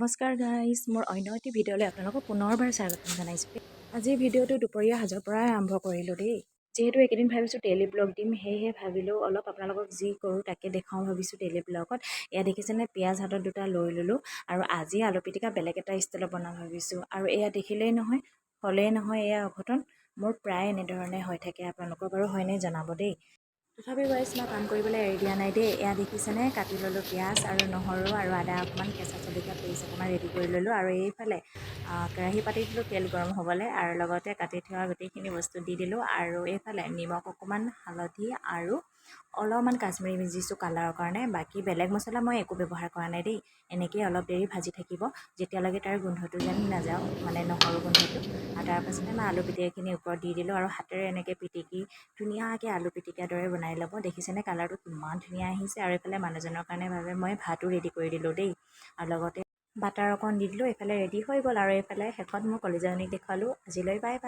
নমস্কাৰ গাইজ মোৰ অন্য এটি ভিডিঅ'লৈ আপোনালোকক পুনৰবাৰ স্বাগতম জনাইছোঁ। আজিৰ ভিডিঅ'টো দুপৰীয়া সাজৰ পৰাই আৰম্ভ কৰিলোঁ দেই। যিহেতু এইকেইদিন ভাবিছোঁ ডেইলি ব্লগ দিম সেয়েহে ভাবিলোঁ অলপ আপোনালোকক যি কৰোঁ তাকে দেখাওঁ ভাবিছোঁ ডেইলি ব্লগত এয়া দেখিছেনে? পিঁয়াজ হাতত দুটা লৈ ল'লোঁ আৰু আজি আলু পিটিকা বেলেগ এটা ষ্টাইলত বনাম ভাবিছোঁ। আৰু এয়া দেখিলেই নহয় হ'লেই নহয় এয়া অঘটন মোৰ প্ৰায় এনেধৰণে হৈ থাকে। আপোনালোকৰ বাৰু হয়নে জনাব দেই। তথাপিও গাইজ মই কাম কৰিবলৈ এৰি দিয়া নাই দেই। এয়া দেখিছেনে? কাটি ল'লোঁ পিঁয়াজ আৰু নহৰু আৰু আদা অকণমান কেঁচা জলকীয়া পেষ্ট অকণমান ৰেডি কৰি ল'লোঁ আৰু এইফালে কেৰাহী পাতি দিলোঁ তেল গৰম হ'বলৈ আৰু লগতে কাটি থোৱা গোটেইখিনি বস্তু দি দিলোঁ আৰু এইফালে নিমখ অকণমান হালধি আৰু অলপমান কাশ্মীৰী দিছোঁ কালাৰৰ কাৰণে। বাকী বেলেগ মছলা মই একো ব্যৱহাৰ কৰা নাই দেই। এনেকৈয়ে অলপ দেৰি ভাজি থাকিব। যেতিয়ালৈকে তাৰ গোন্ধটো যেন নাযাওঁ মানে নহৰু গোন্ধটো। তাৰপাছতে মই আলু পিটিকাখিনি ওপৰত দি দিলোঁ আৰু হাতেৰে এনেকৈ পিটিকি ধুনীয়াকৈ আলু পিটিকাৰ দৰে বনাই ল'ব। দেখিছেনে কালাৰটো কিমান ধুনীয়া আহিছে আৰু এইফালে মানুহজনৰ কাৰণে বাবে মই ভাতো ৰেডি কৰি দিলোঁ দেই। আৰু লগতে বাটাৰ অকণ দি দিলোঁ এইফালে ৰেডি হৈ গ'ল আৰু এইফালে শেষত মোৰ কলিজাজনীক দেখুৱালোঁ। আজিলৈ বাই বাই